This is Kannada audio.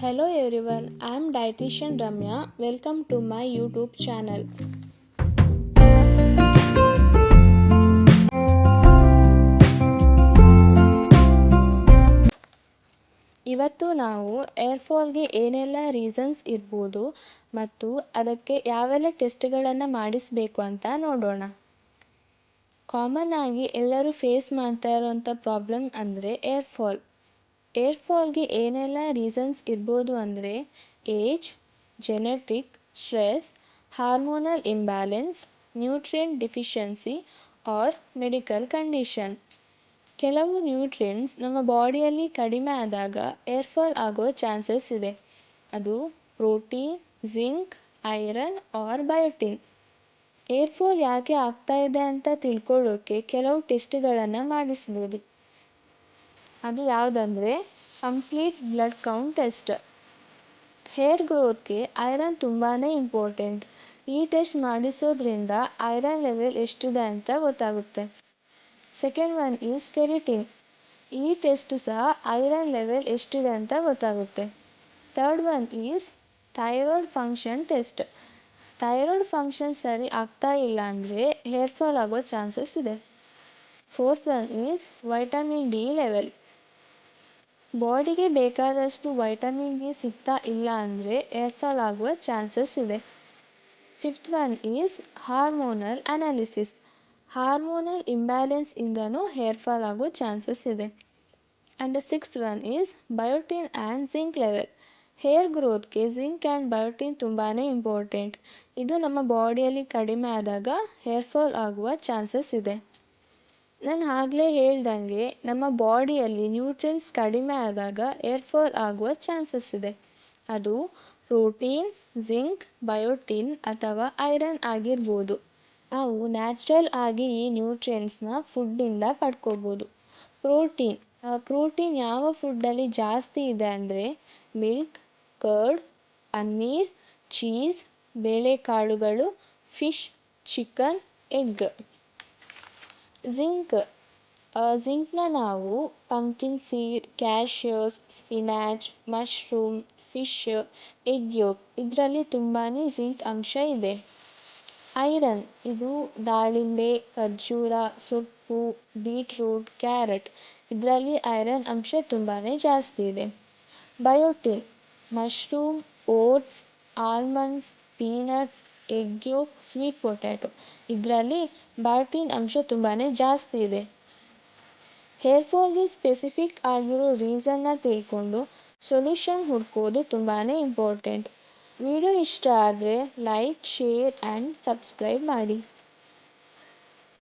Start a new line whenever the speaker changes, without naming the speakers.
Hello everyone, I am dietitian Ramya. Welcome to my YouTube channel. ಇವತ್ತು ನಾವು ಏರ್ ಫಾಲ್ಗೆ ಏನೆಲ್ಲ ರೀಸನ್ಸ್ ಇರ್ಬೋದು ಮತ್ತು ಅದಕ್ಕೆ ಯಾವೆಲ್ಲ ಟೆಸ್ಟ್ಗಳನ್ನು ಮಾಡಿಸಬೇಕು ಅಂತ ನೋಡೋಣ ಕಾಮನ್ ಆಗಿ ಎಲ್ಲರೂ ಫೇಸ್ ಮಾಡ್ತಾ ಇರೋವಂಥ ಪ್ರಾಬ್ಲಮ್ ಅಂದರೆ ಏರ್ ಫಾಲ್ ಏರ್ ಫಾಲ್ಗೆ ಏನೆಲ್ಲ ರೀಸನ್ಸ್ ಇರ್ಬೋದು ಅಂದರೆ age genetic stress hormonal imbalance nutrient deficiency or medical condition ಕೆಲವು ನ್ಯೂಟ್ರಿಯೆಂಟ್ಸ್ ನಮ್ಮ ಬಾಡಿಯಲ್ಲಿ ಕಡಿಮೆ ಆದಾಗ ಏರ್ ಫಾಲ್ ಆಗೋ ಚಾನ್ಸಸ್ ಇದೆ. ಅದು protein zinc iron or biotin hair fall ಯಾಕೆ ಆಗ್ತಾ ಇದೆ ಅಂತ ತಿಳ್ಕೊಳ್ಳೋಕ್ಕೆ ಕೆಲವು ಟೆಸ್ಟ್ಗಳನ್ನು ಮಾಡಿಸ್ಬೋದು. ಅದು ಯಾವುದಂದ್ರೆ complete blood count test hair ಗ್ರೋತ್ಗೆ iron ತುಂಬಾ ಇಂಪಾರ್ಟೆಂಟ್ ಈ ಟೆಸ್ಟ್ ಮಾಡಿಸೋದ್ರಿಂದ ಐರನ್ ಲೆವೆಲ್ ಎಷ್ಟಿದೆ ಅಂತ ಗೊತ್ತಾಗುತ್ತೆ. ಸೆಕೆಂಡ್ ಒನ್ ಈಸ್ ಫೆರಿಟಿನ್ ಈ ಟೆಸ್ಟು ಸಹ ಐರನ್ ಲೆವೆಲ್ ಎಷ್ಟಿದೆ ಅಂತ ಗೊತ್ತಾಗುತ್ತೆ. Third one is thyroid function test thyroid function ಸರಿ ಆಗ್ತಾ ಇಲ್ಲ ಅಂದರೆ ಹೇರ್ ಫಾಲ್ ಆಗೋ ಚಾನ್ಸಸ್ ಇದೆ. Fourth one is vitamin D level ಬಾಡಿಗೆ ಬೇಕಾದಷ್ಟು ವೈಟಮಿನ್ ಸಿಗ್ತಾ ಇಲ್ಲ ಅಂದರೆ ಏರ್ ಫಾಲ್ ಆಗುವ ಚಾನ್ಸಸ್ ಇದೆ. Fifth one is hormonal analysis hormonal imbalance ಇಂದನೂ hair fall ಆಗೋ ಚಾನ್ಸಸ್ ಇದೆ and six one is biotin and zinc level hair ಗ್ರೋತ್ಗೆ zinc and biotin ತುಂಬಾ ಇಂಪಾರ್ಟೆಂಟ್ ಇದು ನಮ್ಮ ಬಾಡಿಯಲ್ಲಿ ಕಡಿಮೆ ಆದಾಗ ಹೇರ್ ಫಾಲ್ ಆಗುವ ಚಾನ್ಸಸ್ ಇದೆ. ನಾನು ಆಗಲೇ ಹೇಳ್ದಂಗೆ ನಮ್ಮ ಬಾಡಿಯಲ್ಲಿ ನ್ಯೂಟ್ರಿಯನ್ಸ್ ಕಡಿಮೆ ಆದಾಗ ಏರ್ ಫಾಲ್ ಆಗುವ ಚಾನ್ಸಸ್ ಇದೆ. ಅದು ಪ್ರೋಟೀನ್, ಜಿಂಕ್ ಬಯೋಟಿನ್ ಅಥವಾ ಐರನ್ ಆಗಿರ್ಬೋದು. ನಾವು ನ್ಯಾಚುರಲ್ ಆಗಿ ಈ ನ್ಯೂಟ್ರಿಯೆಂಟ್ಸ್ನ ಫುಡ್ಡಿಂದ ಪಡ್ಕೋಬೋದು. ಪ್ರೋಟೀನ್ ಪ್ರೋಟೀನ್ ಯಾವ ಫುಡ್ಡಲ್ಲಿ ಜಾಸ್ತಿ ಇದೆ ಅಂದರೆ ಮಿಲ್ಕ್ ಕರ್ಡ್ ಪನ್ನೀರ್ ಚೀಸ್ ಬೇಳೆಕಾಳುಗಳು ಫಿಶ್ ಚಿಕನ್ ಎಗ್ ಜಿಂಕ್ ಝಿಂಕ್ನ ನಾವು pumpkin seed, cashews, spinach, mushroom, fish, egg yolk ಇದರಲ್ಲಿ ತುಂಬಾ ಝಿಂಕ್ ಅಂಶ ಇದೆ. ಐರನ್ ಇದು ದಾಳಿಂಬೆ, ಖರ್ಜೂರ, ಸೊಪ್ಪು, ಬೀಟ್ರೂಟ್, ಕ್ಯಾರೆಟ್ ಇದರಲ್ಲಿ ಐರನ್ ಅಂಶ ತುಂಬಾ ಜಾಸ್ತಿ ಇದೆ. Biotin, mushroom, oats, almonds, peanuts egg sweet potato ಇದರಲ್ಲಿ ಬಯೋಟಿನ್ ಅಂಶ ತುಂಬಾ ಜಾಸ್ತಿ ಇದೆ. ಹೇರ್ ಫಾಲ್ಗೆ ಸ್ಪೆಸಿಫಿಕ್ ಆಗಿರೋ ರೀಸನ್ನ ತಿಳ್ಕೊಂಡು ಸೊಲ್ಯೂಷನ್ ಹುಡ್ಕೋದು ತುಂಬಾ ಇಂಪಾರ್ಟೆಂಟ್ ವಿಡಿಯೋ ಇಷ್ಟ ಆದರೆ ಲೈಕ್ ಶೇರ್ ಆ್ಯಂಡ್ ಸಬ್ಸ್ಕ್ರೈಬ್ ಮಾಡಿ.